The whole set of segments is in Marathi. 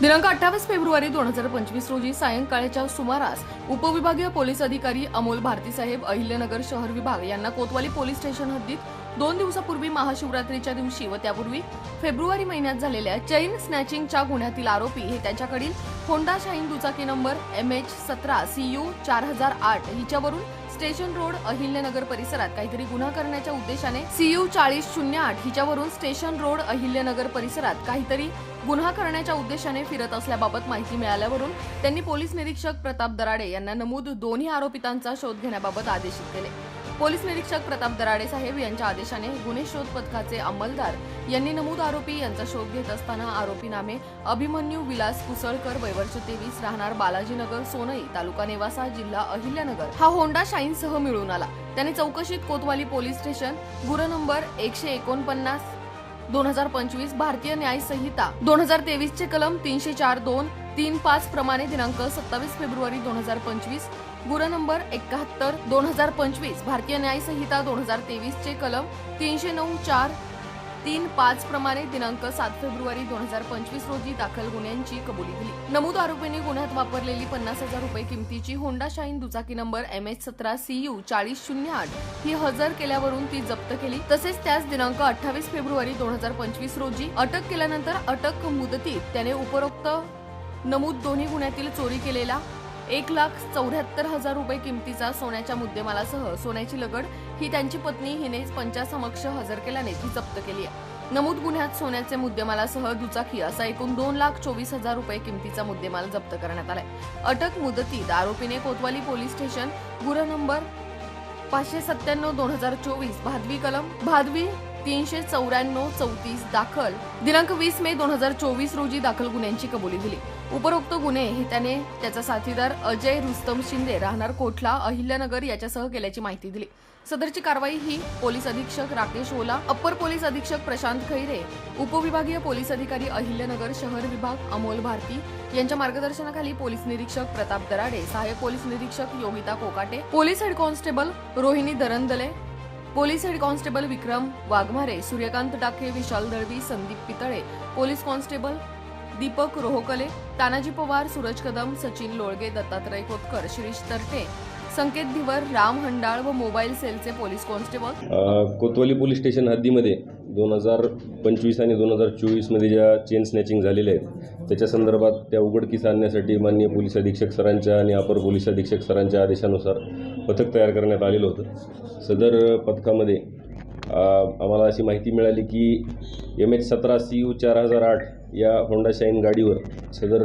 दिनांक अठ्ठावीस फेब्रुवारी दोन हजार पंचवीस रोजी सायंकाळच्या सुमारास उपविभागीय पोलीस अधिकारी अमोल भारतीसाहेब अहिल्यानगर शहर विभाग यांना कोतवाली पोलीस स्टेशन हद्दीत दोन दिवसापूर्वी महाशिवरात्रीच्या दिवशी व त्यापूर्वी फेब्रुवारी महिन्यात झालेल्या चैन स्नॅचिंगच्या गुन्ह्यातील आरोपी हे त्यांच्याकडील होंडा शाईन दुचाकी नंबर एम एच सतरा सी यू चार हजार आठ हिच्यावरून स्टेशन रोड अहिल्यनगर परिसरात काहीतरी गुन्हा करण्याच्या उद्देशाने सीयू चाळीस शून्य आठ हिच्यावरून स्टेशन रोड अहिल्यनगर परिसरात काहीतरी गुन्हा करण्याच्या उद्देशाने फिरत असल्याबाबत माहिती मिळाल्यावरून त्यांनी पोलीस निरीक्षक प्रताप दराडे यांना नमूद दोन्ही आरोपितांचा शोध घेण्याबाबत आदेशित केले. पोलीस निरीक्षक प्रताप दराडे साहेब यांच्या आदेशाने गुन्हे शोध पथकाचे अंमलदार यांनी नमूद आरोपी यांचा शोध घेत असताना आरोपी नामे अभिमन्यू विलास कुसळकर वयवर्ष तेवीस राहणार बालाजीनगर सोनई तालुका नेवासा जिल्हा अहिल्यानगर. हा होंडा शाईन सह मिळून आला. त्याने चौकशीत कोतवाली पोलीस स्टेशन गुर नंबर एकशे एकोणपन्नास दोन हजार पंचवीस भारतीय न्याय संहिता दोन हजार तेवीसचे कलम तीनशे चार दोन तीन पाच प्रमाणे दिनांक सत्तावीस फेब्रुवारी दोन हजार पंचवीस गुर नंबर एकाहत्तर दोन हजार पंचवीस भारतीय न्याय संहिता दोन हजार तेवीस चे कलम तीनशे नऊ चार तीन पाच प्रमाणे दिनांक सात फेब्रुवारी दोन हजार पंचवीस रोजी दाखल गुन्ह्यांची कबुली दिली. नमूद आरोपींनी गुन्ह्यात वापरलेली पन्नास हजार रुपये किमतीची होंडा शाईन दुचाकी नंबर एम एच सतरा सी यू चाळीस शून्य आठ ही हजर केल्यावरून ती जप्त केली. तसेच त्याच दिनांक अठ्ठावीस फेब्रुवारी दोन हजार पंचवीस रोजी अटक केल्यानंतर अटक मुदतीत त्याने उपरोक्त नमूद दोन्ही गुन्ह्यातील चोरी केलेला एक लाख चौऱ्याहत्तर हजार रुपये किमतीचा सोन्याच्या मुद्देमालासह सोन्याची लगड ही त्यांची पत्नी हिने पंचासमक्ष हजर केल्याने ती जप्त केली आहे. नमूद गुन्ह्यात सोन्याचे मुद्देमालासह दुचाकी असा एकूण दोन लाख चोवीस हजार रुपये किमतीचा मुद्देमाल जप्त करण्यात आलाय. अटक मुदतीत आरोपीने कोतवाली पोलीस स्टेशन गुन्हा नंबर पाचशे सत्त्याण्णव दोन हजार चोवीस भादवी कलम भादवी तीनशे चौऱ्याण्णव चौतीस दाखल दिनांक वीस मे दोन हजार चोवीस रोजी दाखल गुन्ह्यांची कबुली दिली. उपरोक्त गुन्हे हे त्याने त्याचा साथीदार अजय रुस्तम शिंदे राहणार कोठला अहिल्यानगर याच्यासह केल्याची माहिती दिली. सदरची कारवाई ही पोलीस अधीक्षक राकेश ओला अप्पर पोलीस अधीक्षक प्रशांत खैरे उपविभागीय पोलीस अधिकारी अहिल्यानगर शहर विभाग अमोल भारती यांच्या मार्गदर्शनाखाली पोलीस निरीक्षक प्रताप दराडे सहाय्यक पोलीस निरीक्षक Yogita Kokate police head constable Rohini Darandale police head constable Vikram Waghmare Suryakant Dake Vishal Dalvi Sandeep Pitale police constable Deepak Rohakale Tanaji Pawar Suraj Kadam Sachin Lolage Dattatray Khotkar Shirish Tarate Sanket Dhivar Ram Handal व मोबाईल सेलचे police constable. Kotwali police station हद्दीमध्ये दोन हजार पंचवीस आणि दोन हजार चोवीसमध्ये ज्या चेन स्नॅचिंग झालेल्या आहेत त्याच्या संदर्भात त्या उघडकीस आणण्यासाठी माननीय पोलीस अधीक्षक सरांच्या आणि अपर पोलीस अधीक्षक सरांच्या आदेशानुसार पथक तयार करण्यात आलेलं होतं. सदर पथकामध्ये आम्हाला अशी माहिती मिळाली की एम एच सतरा सी यू चार हजार आठ या होंडा शाईन गाडीवर सदर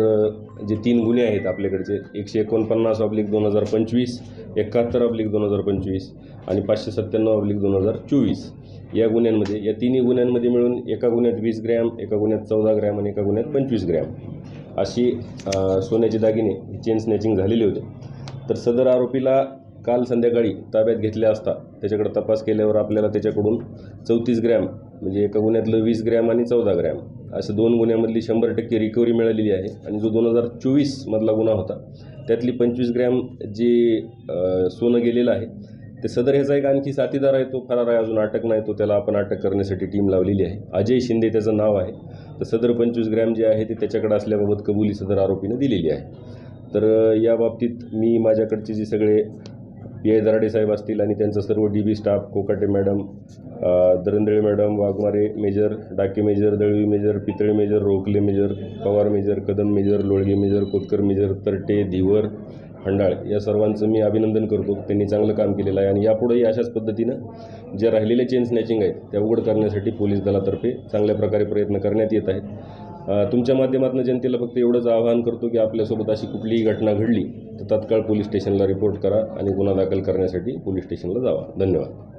जे तीन गुन्हे आहेत आपल्याकडचे एकशे एकोणपन्नास ऑब्लिक दोन हजार पंचवीस एकाहत्तर ऑब्लिक दोन हजार पंचवीस आणि पाचशे सत्त्याण्णव ऑब्लिक दोन हजार चोवीस. या गुन्ह्यांमध्ये या तिन्ही गुन्ह्यांमध्ये मिळून एका गुन्ह्यात वीस ग्रॅम एका गुन्ह्यात चौदा ग्रॅम आणि एका गुन्ह्यात पंचवीस ग्रॅम. अशी सोन्याचे दागिने चेन स्नॅचिंग झालेली होते. तर सदर आरोपीला काल संध्याकाळी ताब्यात घेतल्या असता त्याच्याकडे तपास केल्यावर आपल्याला त्याच्याकडून चौतीस ग्रॅम म्हणजे एका गुन्ह्यातलं वीस ग्रॅम आणि चौदा ग्रॅम असं दोन गुन्ह्यामधली शंभर टक्के रिकव्हरी मिळालेली आहे आणि जो दोन हजार चोवीसमधला गुन्हा होता त्यातली पंचवीस ग्रॅम जे सोनं गेलेलं आहे ते सदर ह्याचा एक आणखी साथीदार आहे तो फरार आहे अजून अटक नाही तो त्याला आपण अटक करण्यासाठी टीम लावलेली आहे. अजय शिंदे त्याचं नाव आहे. तर सदर पंचवीस ग्रॅम जे आहे ते त्याच्याकडे असल्याबाबत कबुली सदर आरोपीनं दिलेली आहे. तर या बाबतीत मी माझ्याकडचे जे सगळे पी आय दराडे साहेब असतील आणि त्यांचा सर्व D B staff Kokate madam Darandale madam Waghmare major Dake major Dalvi major Pitale major Rokhale major Pawar major Kadam major Lolage major Kotkar major Tarate Dhivar Handal या सर्वांचं मी अभिनंदन करतो. त्यांनी चांगलं काम केलेलं आहे आणि यापुढेही अशाच पद्धतीनं ज्या राहिलेल्या चेन स्नॅचिंग आहेत त्या उघड करण्यासाठी पोलीस दलातर्फे चांगल्या प्रकारे प्रयत्न करण्यात येत आहेत. तुमच्या माध्यमातून जनतेला फक्त एवढंच आवाहन करतो की आपल्यासोबत अशी कुठलीही घटना घडली तर तत्काळ पोलीस स्टेशनला रिपोर्ट करा आणि गुन्हा दाखल करण्यासाठी पोलीस स्टेशनला जावा. धन्यवाद.